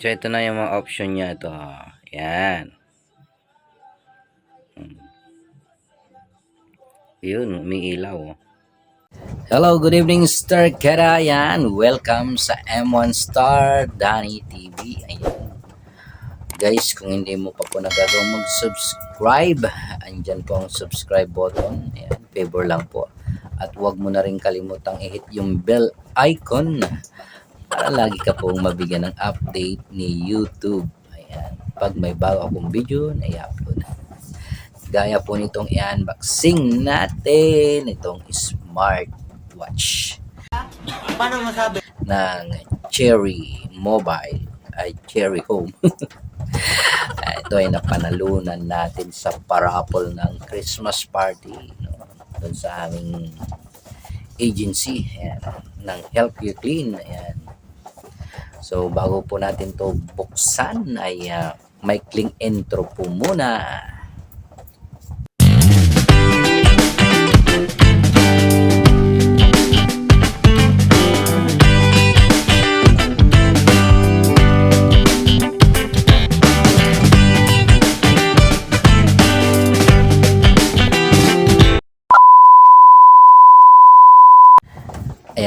So, ito na yung mga option niya. Ito. Yan. Hmm. Yun, umiilaw. oh. Hello, good evening, Star Karayan. Welcome sa M1 Star Danny TV. Ayan. Guys, kung hindi mo pa po nagagawa mag-subscribe, andyan po ang subscribe button. Ayan, favor lang po. At huwag mo na rin kalimutang i-hit yung bell icon para lagi ka pong mabigyan ng update ni YouTube. Ayan. Pag may bago akong video na i-upload. Gaya po nitong i-unboxing natin itong smartwatch Paano masabi? ng Cherry Mobile ay Cherry Home. Ah, Ito ay napanalunan natin sa parapol ng Christmas party no, doon sa aming agency ayan, ng Help You Clean. Ayan. So bago po natin to buksan ay uh, may cling intro po muna.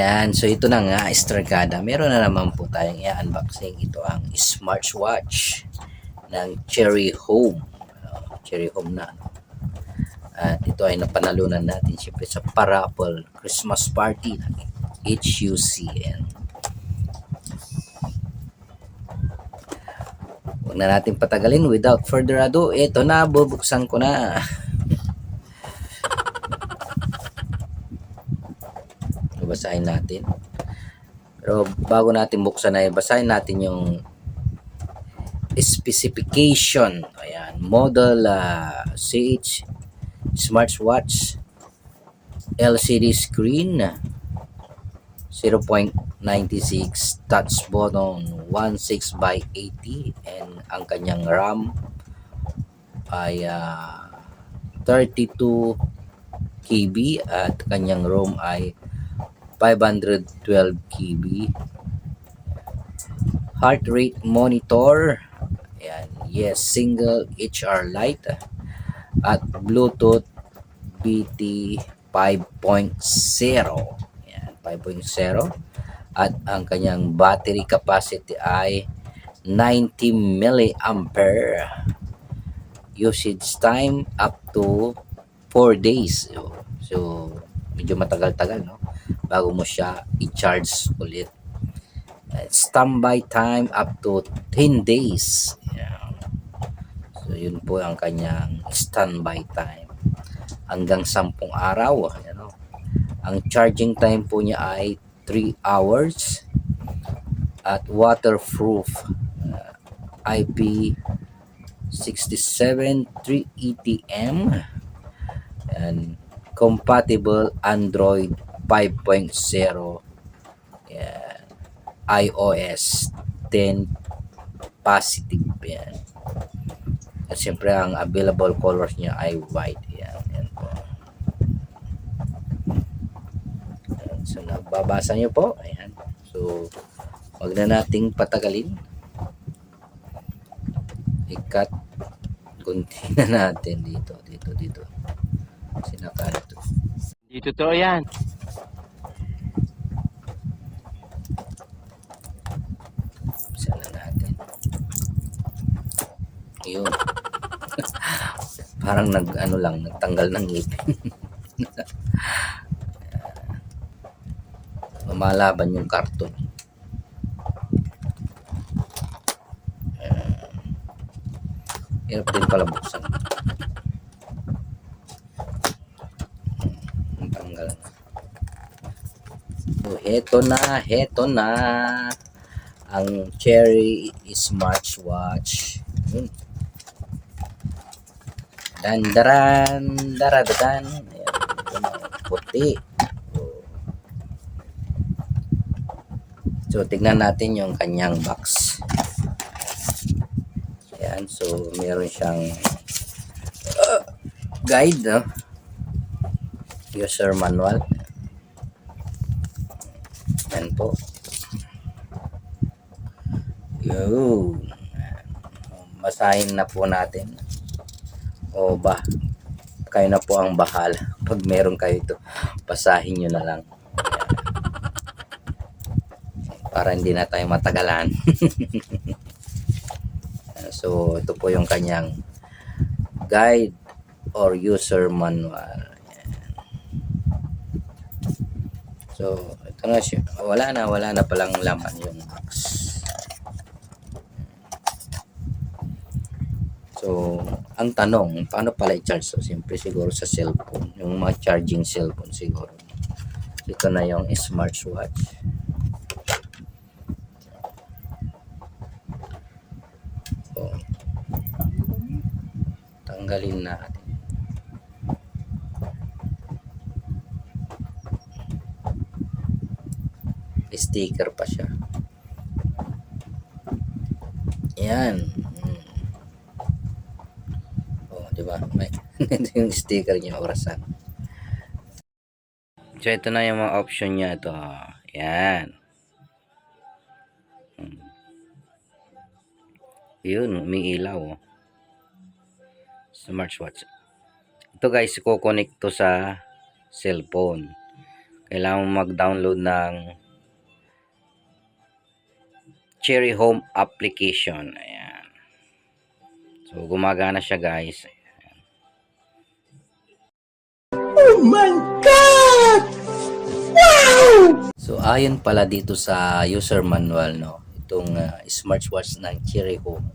Ayan, so ito na nga, Estragada. Meron na naman po tayong i-unboxing. Ito ang smartwatch ng Cherry Home. Uh, Cherry Home na. At ito ay napanalunan natin siyempre sa Parapol Christmas Party ng HUCN. Huwag na natin patagalin. Without further ado, ito na, bubuksan ko na. basahin natin. Pero bago natin buksan ay basahin natin yung specification. Ayan, model uh, CH smartwatch LCD screen 0.96 touch button 16 by 80 and ang kanyang RAM ay uh, 32 KB at kanyang ROM ay 512 KB. Heart rate monitor. Ayan. Yes, single HR light. At Bluetooth BT 5.0. Ayan, 5.0. At ang kanyang battery capacity ay 90 milliampere. Usage time up to 4 days. So, medyo matagal-tagal, no? Bago mo siya i-charge ulit. Standby time up to 10 days. Yan. So, yun po ang kanyang standby time. Hanggang 10 araw. Yan, no? Ang charging time po niya ay 3 hours at waterproof uh, IP 67 3ETM and compatible Android 5.0 yan. iOS 10 positive yan. At siyempre ang available colors niya ay white yan. yan po. So nababasa niyo po. Ayan. So wag na nating patagalin. Ikat kunti na natin dito, dito, dito. Sinaka ito. Hindi totoo yan. Sana natin. Yun. Parang nag ano lang, nagtanggal ng ngipin. Lumalaban yung karton. Uh, hirap din pala buksan. Ang tanggal na. So, heto na, heto na ang Cherry Smartwatch. Yun. Dandaran, daradadan. Puti. So, tignan natin yung kanyang box. Ayan, so, meron siyang uh, guide, no? User manual. Ayan po. Yun. Masahin na po natin. O ba, kayo na po ang bahala. Pag meron kayo ito, basahin nyo na lang. Para hindi na tayo matagalan. so, ito po yung kanyang guide or user manual. So, ito na siya. Wala na, wala na palang laman yung box. So, ang tanong, paano pala i-charge? So, siyempre siguro sa cellphone. Yung mga charging cellphone siguro. Ito na yung smartwatch. So, tanggalin natin. Sticker pa siya. Yan. Di ba? May yung sticker niya orasan. So ito na yung mga option niya ito. Yan. Mm. Yun, may ilaw. oh. Smartwatch. Ito guys, i-connect to sa cellphone. Kailangan mag-download ng Cherry Home application. Ayan. So, gumagana siya guys. So ayon pala dito sa user manual no, itong uh, smartwatch ng Cherry Home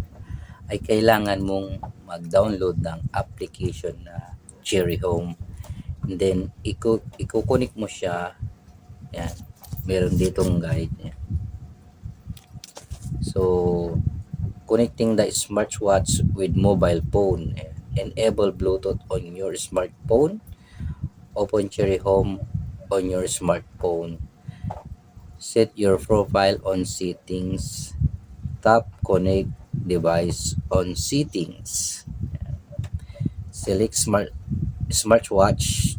ay kailangan mong mag-download ng application na Cherry Home. And then iko iko-connect mo siya. Yan. Meron ditong guide niya. So connecting the smartwatch with mobile phone. Enable Bluetooth on your smartphone. Open Cherry Home on your smartphone. Set your profile on settings. Tap connect device on settings. Select smart smartwatch.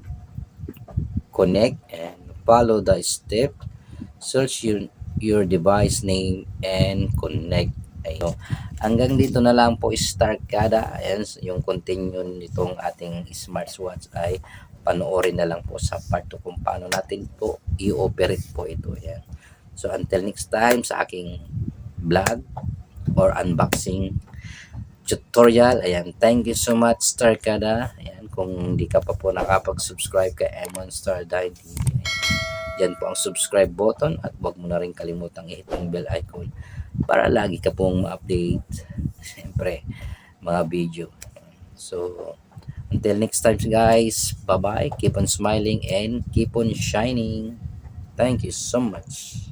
Connect and follow the step. Search your your device name and connect. Ayun. Hanggang dito na lang po start kada. Ayan, yung continue nitong ating smartwatch ay panoorin na lang po sa part 2 kung paano natin po i-operate po ito. Ayan. So until next time sa aking vlog or unboxing tutorial. Ayan, thank you so much Star Kada. Ayan, kung hindi ka pa po nakapag-subscribe kay M1 Star Dine yan po ang subscribe button at huwag mo na rin kalimutang i-hit yung bell icon para lagi ka pong ma-update. Siyempre, mga video. So, until next time guys, bye-bye. Keep on smiling and keep on shining. Thank you so much.